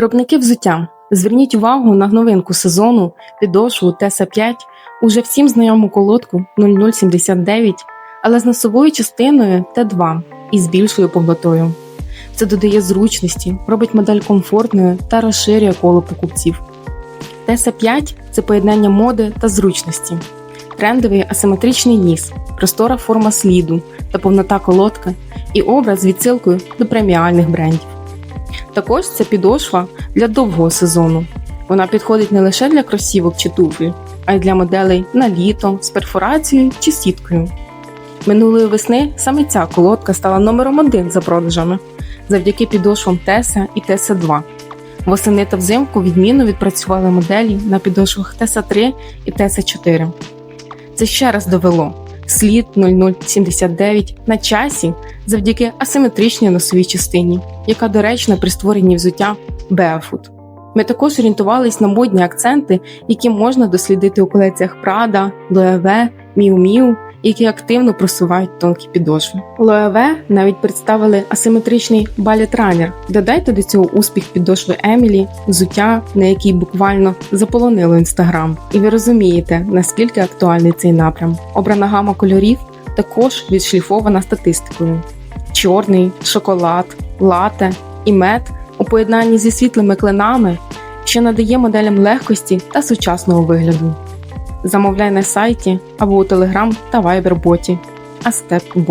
Виробники взуття. Зверніть увагу на новинку сезону підошву Теса 5, уже всім знайому колодку 0079, але з носовою частиною Т2 і з більшою повнотою. Це додає зручності, робить модель комфортною та розширює коло покупців. Теса 5 це поєднання моди та зручності, трендовий асиметричний ніс, простора форма сліду та повнота колодка і образ з відсилкою до преміальних брендів. Також це підошва для довгого сезону. Вона підходить не лише для кросівок чи туфлі, а й для моделей на літо з перфорацією чи сіткою. Минулої весни саме ця колодка стала номером один за продажами завдяки підошвам Теса і Теса 2. Восени та взимку відмінно відпрацювали моделі на підошвах Теса 3 і Теса 4. Це ще раз довело слід 0079 на часі завдяки асиметричній носовій частині, яка доречна при створенні взуття Barefoot. Ми також орієнтувались на модні акценти, які можна дослідити у колекціях Prada, Loewe, Miu Miu, які активно просувають тонкі підошви. Loewe навіть представили асиметричний балет ранер. Додайте до цього успіх підошви Емілі, взуття, на якій буквально заполонило інстаграм. І ви розумієте, наскільки актуальний цей напрям. Обрана гама кольорів також відшліфована статистикою: чорний, шоколад, лате і мед у поєднанні зі світлими клинами, що надає моделям легкості та сучасного вигляду. Замовляй на сайті або у Telegram та Viber боті Astep.